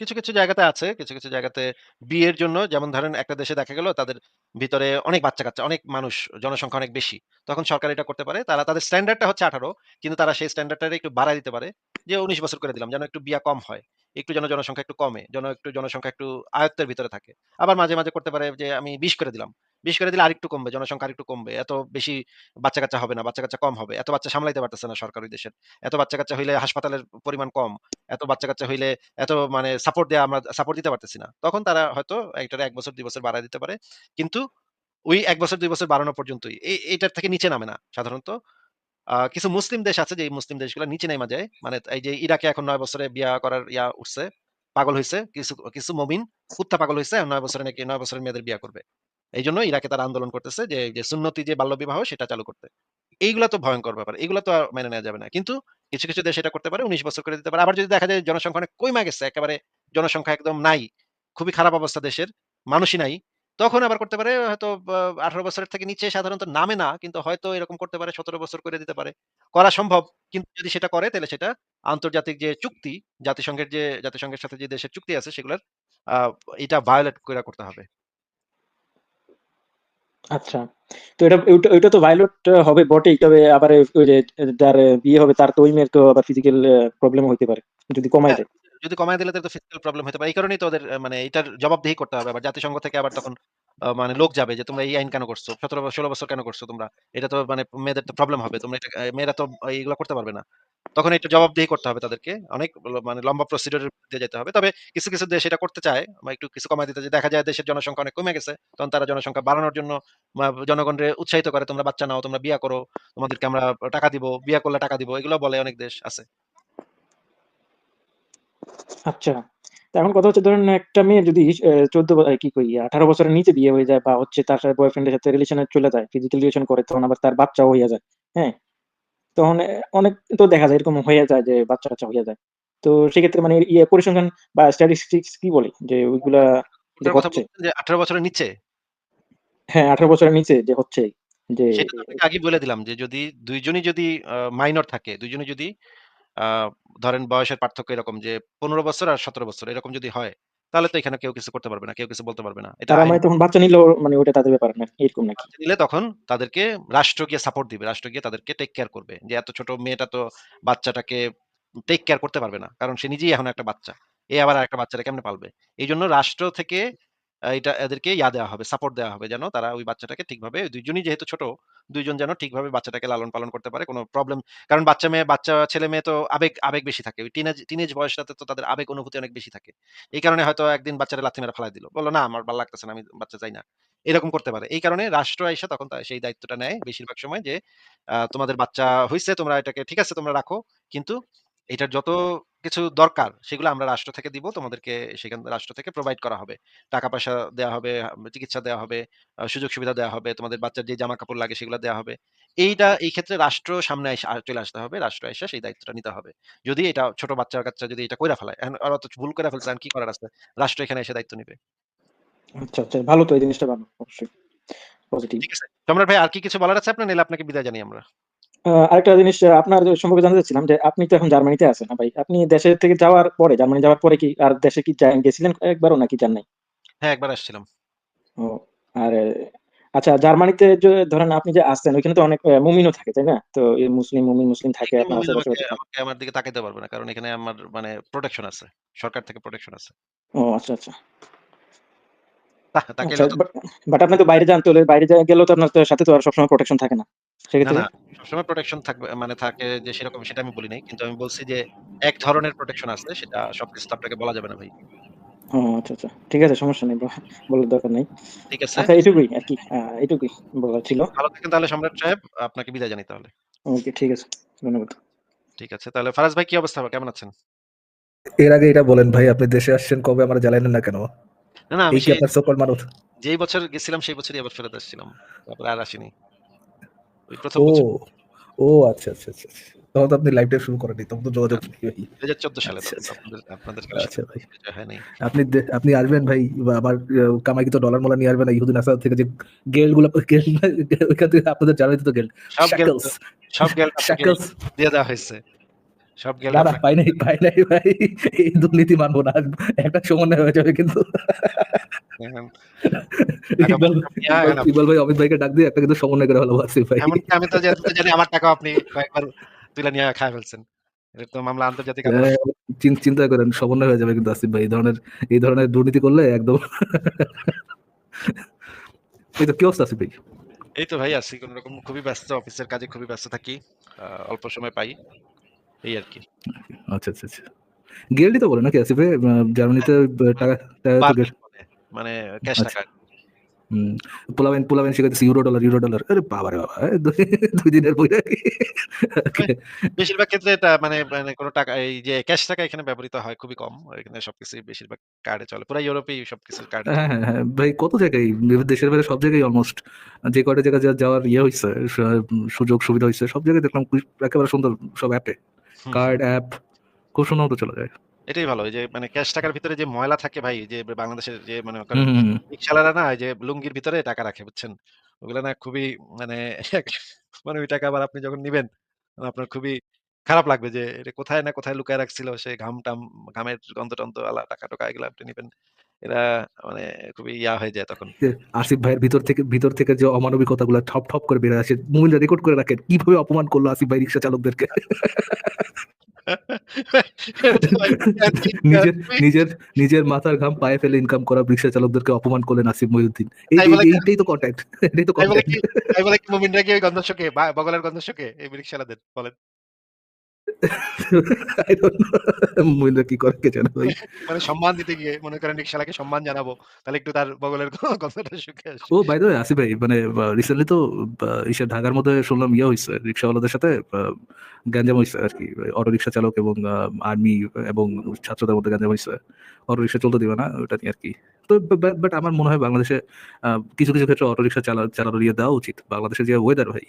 কিছু, কিছু জায়গাতে আছে। কিছু, কিছু জায়গাতে বিয়ের জন্য যেমন ধরেন একটা দেশে দেখা গেল তাদের ভিতরে অনেক বাচ্চা-কাচ্চা, অনেক মানুষ, জনসংখ্যা অনেক বেশি। তখন সরকার এটা করতে পারে। তারা তাদের স্ট্যান্ডার্ডটা হচ্ছে ১৮ কিন্তু তারা সেই স্ট্যান্ডার্ডটারে একটু বাড়ায় দিতে পারে। যে ১৯ বছর করে দিলাম যেন একটু বিয়া কম হয়। একটু যেন জনসংখ্যা একটু কমে। যেন একটু জনসংখ্যা একটু আয়ত্তের ভিতরে থাকে। আবার মাঝে, মাঝে করতে পারে যে আমি ২০ করে দিলাম। ২০ করে দিলে আরেকটু কমবে। জনসংখ্যা আরেকটু কমবে। এত বেশি বাচ্চা-কাচ্চা হবে না। বাচ্চা-কাচ্চা কম হবে। এত বাচ্চা সামলাইতে পারতেছে না সরকার ওই দেশের। এত বাচ্চা-কাচ্চা হইলে হাসপাতালের পরিমাণ কম। এত বাচ্চা-কাচ্চা হইলে এত মানে সাপোর্ট দেওয়া আমরা সাপোর্ট দিতে পারতেছি না। তখন তারা হয়তো এটারে ১ বছর ২ বছর বাড়ায় দিতে পারে। কিন্তু ওই এক বছর দুই বছর বাড়ানো পর্যন্তই। এ এটার থেকে নিচে নামে না সাধারণত। কিছু মুসলিম দেশ আছে যে মুসলিম দেশগুলা নিচে নাইমা যায়। মানে এই যে ইরাকে এখন ৯ বছরে বিয়া করার ইয়া উঠছে। পাগল হইছে। কিছু, কিছু মমিন কুত্তা পাগল হইছে। ৯ বছরে নাকি ৯ বছরের মেয়েদের বিয়া করবে। এইজন্য ইরাকে তারা আন্দোলন করতেছে যে, যে সুন্নতি যে বাল্য বিবাহ সেটা চালু করতে। এইগুলা তো ভয়ঙ্কর ব্যাপার। এগুলা তো মেনে নেয়া যাবে না। কিন্তু কিছু, কিছু দেশ এটা করতে পারে। ১৯ বছর করে দিতে পারে। আবার যদি দেখা যায় জনসংখ্যা অনেক কইমা গেছে, একেবারে জনসংখ্যা একদম নাই। খুবই খারাপ অবস্থা দেশের। মানুষই নাই। তখন আবার করতে পারে হয়তো ১৮ বছরের থেকে নিচে সাধারণত নামে না। কিন্তু হয়তো এরকম করতে পারে ১৭ বছর করে দিতে পারে। করা সম্ভব। কিন্তু যদি সেটা করে তাইলে সেটা আন্তর্জাতিক যে চুক্তি, জাতিসংঘের যে জাতিসংঘের সাথে যে দেশের চুক্তি আছে সেগুলার এটা ভায়োলেট কইরা করতে হবে। আচ্ছা। তো এটা ওইটা তো ভায়োলেট হবে বটেই। তবে আবার ওই যে যার বিয়ে হবে তার তো ওই মেয়ের তো আবার ফিজিক্যাল প্রবলেম হইতে পারে। যদি কমায় হ্যাঁ, দেয়। যদি কমায় দিলে তাহলে তো ফিজিক্যাল প্রবলেম হইতে পারে। এই কারণেই তো ওদের মানে এটার জবাবদিহি করতে হবে আবার জাতিসংঘ থেকে আবার তখন মানে লোক যাবে যে তোমরা এই আইন কেন করছ? ১৭ ব ১৬ বছর কেন করছ তোমরা? এটা তো মানে মেয়েদের তো প্রবলেম হবে। তোমরা এটা মেয়েরা তো এগুলা করতে পারবে না। তখন এটা জবাবদিহি করতে হবে তাদেরকে। অনেক মানে লম্বা প্রসিডিউর এর দিয়ে যেতে হবে। তবে কিছু, কিছু দেশ এটা করতে চায় বা একটু কিছু কমায় দিতে দেখা যায় দেশের জনসংখ্যা অনেক কমে গেছে। তখন তারা জনসংখ্যা বাড়ানোর জন্য মা জনগণরে উৎসাহিত করে তোমরা বাচ্চা নাও, তোমরা বিয়া করো। তোমাদেরকে আমরা টাকা দিব। বিয়া করলে টাকা দিব। এগুলো বলে অনেক দেশ আছে। আচ্ছা। এখন কথা হচ্ছে ধরেন একটা মেয়ে যদি অ্যা ১৪ ব কি কই ১৮ বছরের নিচে বিয়ে হয়ে যায় বা হচ্ছে তার সাথে বয়ফ্রেন্ড এর সাথে রিলেশন চলে যায়, ফিজিক্যাল রিলেশন করে তখন আবার তার বাচ্চাও হইয়া যায়। হ্যাঁ? তখন অনেক তো দেখা যায় এরকম হইয়া যায় যে বাচ্চা-কাচ্চা হইয়া যায়। তো সেক্ষেত্রে মানে ইয়ে পরিসংখ্যান বা স্ট্যাটিস্টিক্স কি বলে? যে ওইগুলা যে হচ্ছে? যে ১৮ বছরের নিচে? হ্যাঁ, ১৮ বছরের নিচে যে হচ্ছে যে সেটা তো বলে দিলাম যে যদি ২ জনই যদি মাইনর থাকে, ২ জনই যদি ধরেন বয়সের পার্থক্য এরকম যে ১৫ বছর আর ১৭ বছর এরকম যদি হয়, তাহলে তো এখানে কেউ কিছু করতে পারবে না। কেউ কিছু বলতে পারবে না। এটা মানে তখন বাচ্চা নিলেও মানে ওটা তাদের ব্যাপার না এরকম নাকি? নিলে তখন তাদেরকে রাষ্ট্র গিয়ে সাপোর্ট দিবে। রাষ্ট্র গিয়ে তাদেরকে টেক কেয়ার করবে। যে এত ছোট মেয়েটা তো বাচ্চাটাকে টেক কেয়ার করতে পারবে না। কারণ সে নিজেই এখন একটা বাচ্চা। এ আবার আরেকটা বাচ্চারে কেমনে পালবে? এই জন্য রাষ্ট্র থেকে এটা এদেরকে ইয়া দেওয়া হবে, সাপোর্ট দেওয়া হবে যেন তারা ওই বাচ্চাটাকে ঠিকভাবে ২ জনই যেহেতু ছোট, ২ জন যেন ঠিকভাবে বাচ্চাটাকে লালন-পালন করতে পারে। কোন প্রবলেম কারণ বাচ্চা মেয়ে বাচ্চা ছেলে-মেয়ে তো আবেগ আবেগ বেশি থাকে। ওই টিনেজ টিনেজ বয়সটাতে তো তাদের আবেগ অনুভূতি অনেক বেশি থাকে। এই কারণে হয়তো একদিন বাচ্চারা লাথি মেরে ফালায় দিল। বলল, "না আমার ভালো লাগতেছে না। আমি বাচ্চা চাই না।" এরকম করতে পারে। এই কারণে রাষ্ট্র আইসা তখন সেই দায়িত্বটা নেয় বেশিরভাগ সময় যে, তোমাদের বাচ্চা হইছে তোমরা এটাকে ঠিক আছে তোমরা রাখো। কিন্তু এটার যত কিছু দরকার সেগুলো আমরা রাষ্ট্র থেকে দিব। তোমাদেরকে সেখান রাষ্ট্র থেকে প্রোভাইড করা হবে। টাকা-পয়সা দেয়া হবে, চিকিৎসা দেয়া হবে, সুযোগ-সুবিধা দেয়া হবে। তোমাদের বাচ্চার যে জামা-কাপড় লাগে সেগুলো দেয়া হবে। এইটা এই ক্ষেত্রে রাষ্ট্র সামনে চলে আসতে হবে। রাষ্ট্র আইসা সেই দায়িত্বটা নিতে হবে। যদি এটা ছোট বাচ্চা-কাচ্চা যদি এটা কইরা ফেলায়। এখন ওরা তো ভুল করে ফেলছে। কি করার আছে? রাষ্ট্র এখানে এসে দায়িত্ব নিবে। আচ্ছা, আচ্ছা। ভালো তো এই জিনিসটা ভালো অবশ্যই। পজিটিভ। ঠিক আছে। সম্রাট ভাই আর কি কিছু বলার আছে আপনার? নাইলে আপনাকে বিদায় জানাই আমরা। আরেকটা জিনিস আপনার সম্পর্কে জানতে চাচ্ছিলাম যে আপনি তো এখন জার্মানিতে আছেন না ভাই। আপনি দেশের থেকে যাওয়ার পরে জার্মানি যাওয়ার পরে কি আর দেশে কি গেছিলেন একবারও নাকি যান নাই? হ্যাঁ, একবার আসছিলাম। ও আর আচ্ছা জার্মানিতে যে ধরেন আপনি যে আছেন ওইখানে তো অনেক মুমিনও থাকে, তাই না? তো এই মুসলিম, মুমিন, মুসলিম থাকে আপনার আশেপাশে আমার দিকে তাকাইতে পারবে না। কারণ এখানে আমার মানে প্রোটেকশন আছে। সরকার থেকে প্রোটেকশন আছে। ও আচ্ছা, আচ্ছা। তাহ আচ্ছা তাকাইলেও তো বাট বাট আপনি তো বাইরে যান তাহলে বাইরে গেলেও তো আপনার সাথে তো আর সবসময় প্রোটেকশন থাকে না। সেক্ষেত্রে? সবসময় প্রোটেকশন থাকবে মানে থাকে যে সেরকম সেটা আমি বলি নাই। কিন্তু আমি বলছি যে এক ধরনের প্রোটেকশন আছে সেটা সবকিছু তো আপনাকে বলা যাবে না ভাই। ও আচ্ছা, আচ্ছা। ঠিক আছে সমস্যা নেই। বলার দরকার নেই। ঠিক আছে? আচ্ছা এটুকুই আরকি। আ এটুকুই বলার ছিল। ভালো থাকেন তাহলে সম্রাট সাহেব। আপনাকে বিদায় জানাই তাহলে। ওকে ঠিক আছে। ধন্যবাদ। ঠিক আছে। তাহলে ফারাজ ভাই কি অবস্থা? কেমন আছেন? এর আগে এটা বলেন ভাই আপনি দেশে আসছেন কবে আমারে জ্বালাইলেন না কেন? না, না আমি সেই আপনার সকল মানত? যেই বছর গেছিলাম সেই বছরই আবার ফেরত আসছিলাম। তারপরে আর আসিনি। ওই ১ম ও, আচ্ছা, আচ্ছা, আচ্ছা, আচ্ছা। তখন তো আপনি লাইভ টাইভ শুরু করেননি। তখন তো যোগাযোগ না, নেই ভাই। ২০১৪ সালে আচ্ছা, আচ্ছা। আপনাদের আচ্ছা ভাই। আপনি আপনি আসবেন ভাই আবার আ কামাইকৃত ডলার-মলার নিয়ে আসবেন না ইহুদি নাসারা থেকে যে গেল্ডগুলা গেল্ড ওইখান থেকে আপনাদের জার্মানিতে তো গেল্ড। সব গেল সব গেল দিয়ে দেওয়া হয়েছে। সব গেল না, পাই নাই, পাই নাই ভাই। এই দুর্নীতি মানব না। একটা সমন্বয় হয়ে যাবে কিন্তু। ইকবাল, নিয়া ইকবাল, ভাই অমিত ভাইকে ডাক দিয়ে একটা কিন্তু সমন্বয় করে ফেলাবো আসিফ ভাই। এমনকি আমি তো জানি আমার টাকাও আপনি কয়েকবার তুলে নিয়ে খায়া ফেলছেন। তো মামলা আন্তর্জাতিক আদালত। হ্যাঁ, চিন চিন্তা করেন সমন্বয় হয়ে যাবে কিন্তু আসিফ ভাই। এই ধরনের এই ধরনের দুর্নীতি করলে একদম এই তো কি অবস্থা আসিফ ভাই? এই তো ভাই আছি কোনরকম খুবই ব্যস্ত অফিসের কাজে খুবই ব্যস্ত থাকি। অল্প সময় পাই। এই আরকি। আচ্ছা, আচ্ছা, আচ্ছা। গেল্ডই তো বলে নাকি আসিফ জার্মানিতে টাকা গেল্ড। মানে ক্যাশ আচ্ছা। টাকা। হুম। পোলাপাইন পোলাপাইন ইউরো ডলার, ইউরো ডলার। আরে বাবারে বাবা! ২ দিনের বইরা ওকে। বেশিরভাগ ক্ষেত্রে এটা মানে মানে কোন টাকা এই যে ক্যাশ টাকা এখানে ব্যবহৃত হয় খুবই কম। এখানে সবকিছুই বেশিরভাগ কার্ডে চলে। পুরা ইউরোপেই সবকিছু কার্ডে হ্যাঁ, হ্যাঁ। ভাই কত জায়গায় দেশের বাইরে সব জায়গায় অলমোস্ট যে কয়টা জায়গায় যাওয়ার ইয়ে হইছে স সুযোগ সুবিধা হইছে সব জায়গায় দেখলাম একেবারে সুন্দর সব অ্যাপে। কার্ড, অ্যাপ খুব সুন্দর চলে যায়। এটাই ভালো। যে মানে ক্যাশ টাকার ভিতরে যে ময়লা থাকে ভাই যে বাংলাদেশের যে মনে। রিক্শাওয়ালারা না যে লুঙ্গির ভিতরে টাকা রাখে বুঝছেন? ওগুলা না খুবই মানে মানে ওই টাকা আবার আপনি যখন নিবেন আপনার খুবই খারাপ লাগবে যে এটা কোথায় না কোথায় লুকায় রাখছিল সে ঘাম-টাম ঘামের গন্ধ-টন্ধ আলা টাকা-টুকা এগুলা আপনি নিবেন। এরা মানে খুবই ইয়া হয়ে যায় তখন। আসিফ ভাইয়ের ভিতর থেকে ভিতর থেকে যে অমানবিকতাগুলা ঠপ, ঠপ করে বের আসে। মুমিনরা রেকর্ড করে রাখেন। কীভাবে অপমান করল আসিফ ভাই রিক্সা চালকদেরকে। নিজের নিজের নিজের মাথার ঘাম পায়ে ফেলে ইনকাম করা রিক্সা চালকদেরকে অপমান করলেন আসিফ মহিউদ্দিন। এইটাই তো কনটেন্ট। এটাই তো তাই বলে কনটেন্ট। কি তাই বলে কি মুমিনরা কি গন্ধ শোকে? বা বগলের গন্ধ শোকে এই রিক্শাওয়ালাদের বলেন? Don't know মুমিনরা কি করে কে জানে ভাই। মানে সম্মান দিতে গিয়ে মনে করেন সম্মান জানাব। তাহলে একটু তার বগলের শুকে আসি। ও বাই দ্য ওয়ে আসিফ ভাই মানে রিসেন্টলি তো ইসে ঢাকার মধ্যে শুনলাম ইয়ে হইছে রিক্শাওয়ালাদের সাথে আ গ্যাঞ্জাম হইছে আরকি। অটো রিক্সা চালক এবং আর্মি এবং ছাত্রদের মধ্যে গ্যাঞ্জাম হইছে। অটো রিক্সা চলতে দিবে না ওটা নিয়ে আরকি। তো বাট আমার মনে হয় বাংলাদেশে কিছু, কিছু ক্ষেত্রে অটো রিক্সা চালা চালানোর ইয়ে দেওয়া উচিত। বাংলাদেশের যে ওয়েদার ভাই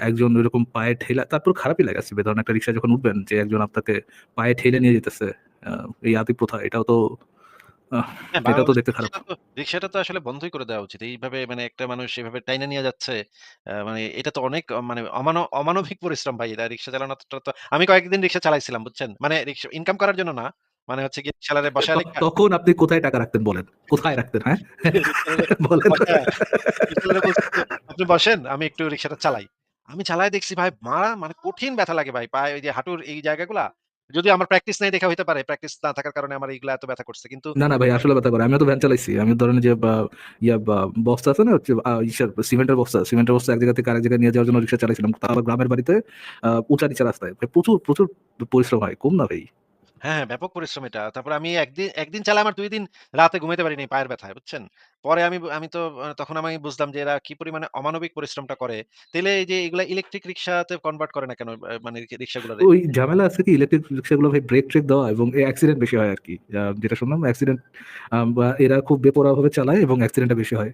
একজন ওইরকম পায়ে ঠেলা তারপর খারাপই লাগে আসিফ ভাই। একটা রিক্সায় যখন উঠবেন যে একজন আপনাকে পায়ে ঠেলে নিয়ে যেতেছে। এই আতি প্রথা এটাও তো হ্যাঁ, তো দেখতে খারাপ। রিক্সাটা তো আসলে বন্ধই করে দেওয়া উচিত। এইভাবে মানে একটা মানুষ এভাবে টাইনা নিয়ে যাচ্ছে। মানে এটা তো অনেক মানে অমানব অমানবিক পরিশ্রম ভাই। এটা রিক্সা চালানোটা তো আমি কয়েকদিন রিক্সা চালাইছিলাম বুঝছেন? মানে রিক্সা ইনকাম করার জন্য না। মানে হচ্ছে রিক্শাওয়ালারে ত বসায় রাইখা তখন আপনি কোথায় টাকা রাখতেন বলেন? কোথায় রাখতেন হ্যাঁ? বলেন। যে, "আপনি বসেন, আমি একটু রিক্সাটা চালাই।" আমি চালায় দেখছি ভাই মারা মানে কঠিন ব্যথা লাগে ভাই। পায়ে ওই যে হাঁটুর এই জায়গাগুলা। যদিও আমার প্র্যাকটিস নাই দেখা হইতে পারে। প্র্যাকটিস না থাকার কারণে আমার এইগুলা এত ব্যথা করছে। কিন্তু না, না ভাই আসলে ব্যথা করে। আমিও তো ভ্যান চালাইছি। আমি ধরেন যে ইয়া বস্তা আছে না সিমেন্টের বস্তা। সিমেন্টের বস্তা এক জায়গা থেকে আরেক জায়গায় নিয়ে যাওয়ার জন্য রিক্সা চালাইছিলাম। আবার গ্রামের বাড়িতে উঁচা নিচা রাস্তায়। প্রচুর, প্রচুর পরিশ্রম হয়। কম না ভাই। হ্যাঁ, হ্যাঁ, ব্যাপক পরিশ্রম এটা। তারপরে আমি একদিন একদিন চালায় আমার ২ দিন রাতে ঘুমাইতে পারিনি পায়ের ব্যথায়, বুঝছেন? পরে আমি আমি তো তখন আমি বুঝলাম যে এরা কি পরিমাণে অমানবিক পরিশ্রমটা করে। তাইলে এই যে এগুলা ইলেকট্রিক রিক্সাতে কনভার্ট করে না কেন? মানে রিক্সাগুলারে? ওই ঝামেলা আছে কি ইলেকট্রিক রিক্সাগুলো ভাই ব্রেক ট্রেক দেওয়া এবং অ্যাক্সিডেন্ট বেশি হয় আরকি। আ যেটা শুনলাম অ্যাক্সিডেন্ট বা এরা খুব বেপরোয়াভাবে চালায় এবং অ্যাক্সিডেন্টটা বেশি হয়।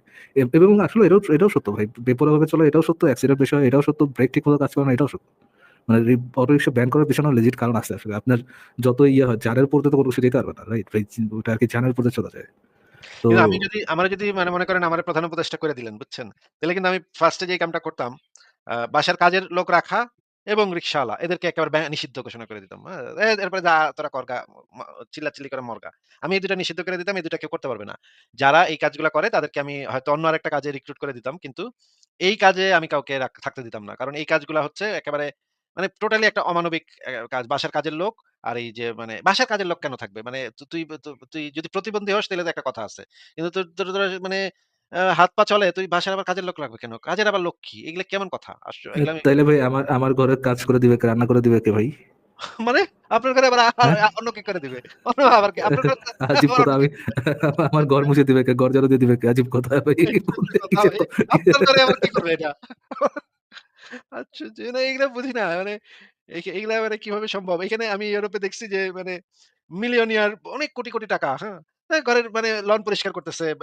এবং আসলে এটাও এটাও সত্য ভাই। বেপরোয়াভাবে চলা এটাও সত্য, অ্যাক্সিডেন্ট বেশি হয় এটাও সত্য, ব্রেক ঠিকমতো কাজ করে না এটাও সত্য। মানে অটো রিক্সা ব্যান করার পেছনেও লেজিট কারণ আছে আসলে। আপনার যত ইয়ে হয় জানের দিয়ে তো কোনো কিছু যেতে পারবে না। রাইট? ওটা আরকি জানের উপর দিয়ে চলে যায়। আমি যদি আমারে যদি মানে মনে করেন আমারে প্রধান উপদেষ্টা করে দিলেন, বুঝছেন? তাইলে কিন্তু আমি ফার্স্ট যে কামটা করতাম বাসার কাজের লোক রাখা এবং রিক্শাওয়ালা এদেরকে একেবারে নিষিদ্ধ ঘোষণা করে দিতাম। হ্যাঁ? এরপরে যা তোরা কর গা ম চিল্লাচিল্লি করে মর গা। আমি এই দুটা নিষিদ্ধ করে দিতাম। এই ২ টা কেউ করতে পারবে না। যারা এই কাজগুলা করে তাদেরকে আমি হয়তো অন্য আরেকটা কাজে রিক্রুট করে দিতাম। কিন্তু এই কাজে আমি কাউকে থাকতে দিতাম না। কারণ এই কাজগুলা হচ্ছে একেবারে মানে টোটালি একটা অমানবিক কাজ। বাসার কাজের লোক আর এই যে মানে বাসার কাজের লোক কেন থাকবে? মানে তুই তুই যদি প্রতিবন্ধী হস তাহলে তো একটা কথা আছে। কিন্তু তোর তোর মানে হাত পা চলে তুই বাসার আবার কাজের লোক রাখবে কেন? কাজের আবার লোক কি? এগুলা কেমন কথা? তাইলে ভাই আমার আমার ঘরের কাজ করে দিবে কে? রান্না করে দিবে কে ভাই? মানে আপনার ঘরে আবার হ্যাঁ? অন্য কে করে দিবে? অন্য আবার কে? আপনার ঘরে আজীব আবার কথা আমি আমার ঘর মুছে দিবে কে? ঘর ঝাড়ু দিয়ে দিবে কে? আজীব কথা কথা ভাই। আপনার ঘরে আবার কি করবে এটা? আশ্চর্য! না এগুলা বুঝি না। মানে এই এগুলা মানে কীভাবে সম্ভব? এখানে আমি ইউরোপে দেখছি যে মানে মিলিয়নিয়ার অনেক কোটি, কোটি টাকা, হ্যাঁ? এ ঘরের মানে লন পরিষ্কার করতেছে, ব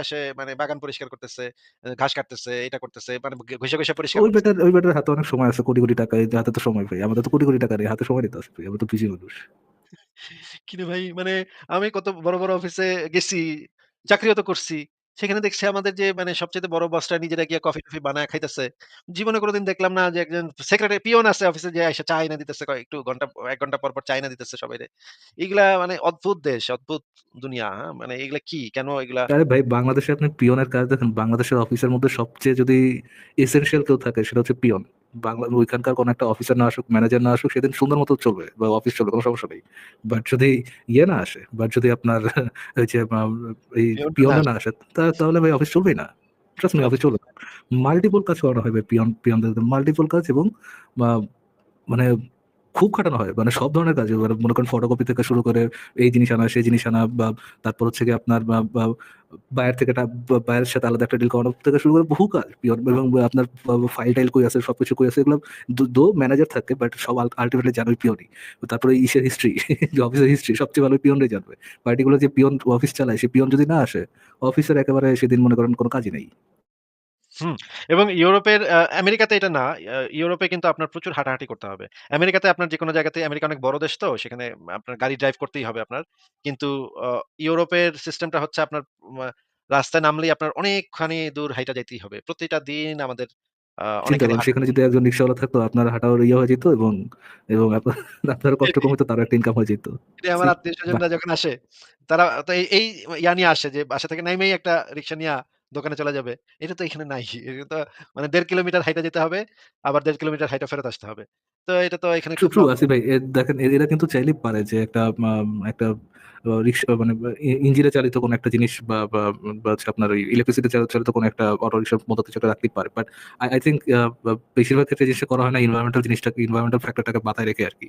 আসে মানে বাগান পরিষ্কার করতেছে, ঘাস কাটতেছে, এটা করতেছে, মানে গে ঘষে, ঘষে পরিষ্কার ওই করতেছে। বেটার ওই বেটার হাতে অনেক সময় আছে। কোটি, কোটি টাকা। এদের হাতে তো সময় ভাই। আমাদের তো কোটি, কোটি টাকা নেই। হাতে সময় নিতে আছে ভাই। আমরা তো বিজি মানুষ। কিরে ভাই মানে আমি কত বড়, বড় অফিসে গেছি, চাকরিও তো করছি। সেখানে দেখছি আমাদের যে মানে সবচাইতে বড় বসরা নিজেরা গিয়া কফি-টফি বানায়া খাইতেছে। জীবনে কোনোদিন দেখলাম না যে একজন সেক্রেটারি পিওন আছে অফিসে যে আইসা চা এনে দিতেছে একটু ঘণ্টা এক ঘণ্টা পর, পর চা এনে দিতেছে সবাই এগুলা মানে অদ্ভুত দেশ, অদ্ভুত দুনিয়া, হ্যাঁ? মানে এগুলা কি? কেন এগুলা আরে ভাই বাংলাদেশে আপনি পিওনের কাজ দেখেন। বাংলাদেশের অফিসের মধ্যে সবচেয়ে যদি এসেনশিয়াল কেউ থাকে সেটা হচ্ছে পিয়ন। বাংলা ওইখানকার কোন একটা অফিসার না আসুক, ম্যানেজার না আসুক সেদিন সুন্দর মতো চলবে বা অফিস চলবে কোন সমস্যা নেই। বাট যদি ইয়ে না আসে, বাট যদি আপনার ওই যে এই পিয়নটা না আসে। তাহলে ভাই অফিস চলবেই না। ট্রাস্ট মি অফিস চলবে। মাল্টিপল কাজ করানো হয় ভাই পিয়ন পিয়নদের মাল্টিপল কাজ এবং মানে খুব খাটানো হয়। মানে সব ধরনের কাজ। এবার মনে করেন ফটোকপি থেকে শুরু করে এই জিনিস আনা, সেই জিনিস আনা বা তারপর হচ্ছে গিয়ে আপনার বায়ার থেকে বাইরের সাথে আলাদা একটা ডিল করানো থেকে শুরু করে বহু কাজ। পিয়ন এবং আপনার ফাইল-টাইল কই আছে, সবকিছু কই আছে এগুলো দো ম্যানেজার থাকে বাট সব আলটিমেটলি জানোই পিওনই তারপরে ইসের হিস্ট্রি অফিসের হিস্ট্রি সবচেয়ে ভালো পিওনরে জানবে। পার্টিকুলার যে পিওন অফিস চালায় সে পিওন যদি না আসে, অফিসের একেবারে সেদিন মনে করেন কোনো কাজই নেই। হুম, এবং ইউরোপের আ আমেরিকাতে এটা না। আ ইউরোপে কিন্তু আপনার প্রচুর হাঁটাহাঁটি করতে হবে। আমেরিকাতে আপনার যেকোনো জায়গাতে আমেরিকা অনেক বড় দেশ তো সেখানে আপনার গাড়ি ড্রাইভ করতেই হবে আপনার। কিন্তু অ ইউরোপের সিস্টেমটা হচ্ছে আপনার মা রাস্তায় নামলেই আপনার অনেকখানি দূর হাইটা যাইতেই হবে। প্রতিটা দিন আমাদের আ চিন্তা অনেকখানি করেন হাঁটতে সেখানে যদি একজন রিক্শাওয়ালা থাকতো আপনার হাঁটাও ইয়ে হয়ে যেত এবং এবং আপনার কষ্ট কম হইতো তারও একটা ইনকাম হয়ে যেত। আমার বাহ! আত্মীয়স্বজনরা যখন আসে, তারা তো এই এই ইয়া নিয়ে আসে যে বাসা থেকে নাইমেই একটা রিক্সা নিয়া দোকানে চলে যাবে। এটা তো এখানে নাই। এটা তো মানে দেড় কিলোমিটার হাইটা যেতে হবে। আবার দেড় কিলোমিটার হাইটা ফেরত আসতে হবে। তো এটা তো এখানে ট্রু, আসি ভাই। দেখেন এরা কিন্তু চাইলেই পারে যে একটা একটা রিক্সা মানে ইঞ্জিনে চালিত কোনো একটা জিনিস বা আপনার ইলেকট্রিসিটি চালিত কোন একটা অটো রিক্সার মতো কিছু রাখতেই পারে। বাট আই থিংক বেশিরভাগ ক্ষেত্রে জিনিসটা করা হয় না এনভায়রনমেন্টাল জিনিসটাকে এনভায়রনমেন্টাল ফ্যাক্টরটাকে মাথায় রেখে আর কি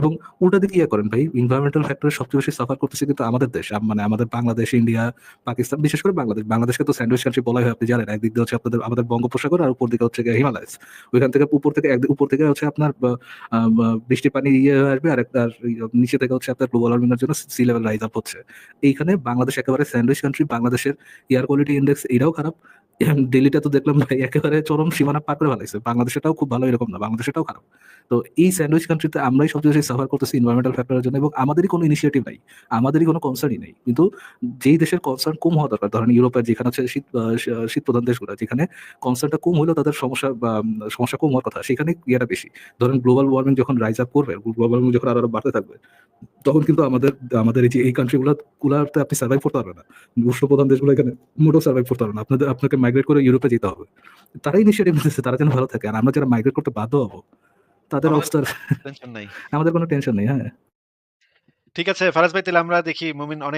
এবং উল্টা দিকে ইয়ে করেন ভাই এনভায়রনমেন্টাল ফ্যাক্টর সবচেয়ে বেশি সাফার করতেছে কিন্তু আমাদের দেশ। মানে আমাদের বাংলাদেশ, ইন্ডিয়া, পাকিস্তান বিশেষ করে বাংলাদেশ। বাংলাদেশকে তো স্যান্ডউইচ কান্ট্রি বলাই হয় আপনি জানেন। একদিক দিয়ে হচ্ছে আপনাদের আমাদের বঙ্গোপসাগর আর উপর দিকে হচ্ছে হিমালয়াস। ওইখান থেকে উপর থেকে এক উপর থেকে হচ্ছে আপনার বা আ পানি ইয়ে আসবে আর একটা নিচে থেকে হচ্ছে আপনার গ্লোবাল ওয়ার্মিং এর জন্য লেভেল রাইজ আপ হচ্ছে। এইখানে বাংলাদেশ একেবারে স্যান্ডউইচ কান্ট্রি। বাংলাদেশের এয়ার কোয়ালিটি ইন্ডেক্স এটাও খারাপ। দিল্লিটা তো দেখলাম ভাই একেবারে চরম সীমানা পার করে ভালো বাংলাদেশটাও খুব ভালো এরকম না। বাংলাদেশটাও খারাপ। তো এই স্যান্ডউইচ কান্ট্রিতে আমরাই সবচেয়ে বেশি সাফার করতেছি এনভায়রনমেন্টাল ফ্যাক্টর এর জন্য এবং আমাদেরই কোন ইনিশিয়েটিভ নাই। আমাদেরই কোন কনসার্নই নাই। কিন্তু যেই দেশের কনসার্ন কম হওয়া দরকার ধরেন ইউরোপের যেখানে হচ্ছে শীত শীত প্রধান দেশগুলো যেখানে কনসার্নটা কম হইলেও তাদের সমস্যা সমস্যা কম হওয়ার কথা সেখানে ইয়েটা বেশি। ধরেন গ্লোবাল ওয়ার্মিং যখন রাইজ আপ করবে, গ্লোবাল ওয়ার্মিং যখন আরও, বাড়তে থাকবে, তখন কিন্তু আমাদের আমাদের এই যে এই কান্ট্রি গুলা গুলাতে আপনি সার্ভাইভ করতে পারবেন না। উষ্ণ প্রধান দেশগুলো এখানে মোটেও সার্ভাইভ করতে পারবে না। আপনাদের আপনাকে মাইগ্রেট করে ইউরোপে যেতে হবে। তারা ইনিশিয়েটিভ নিতেছে তারা যেন ভালো থাকে। আর আমরা যারা মাইগ্রেট করতে বাধ্য হব, তাদের অবস্থার টেনশন নাই। আমাদের কোনো টেনশন নেই। হ্যাঁ। ঠিক আছে ফারাজ ভাই তাহলে আমরা দেখি মুমিন অনেক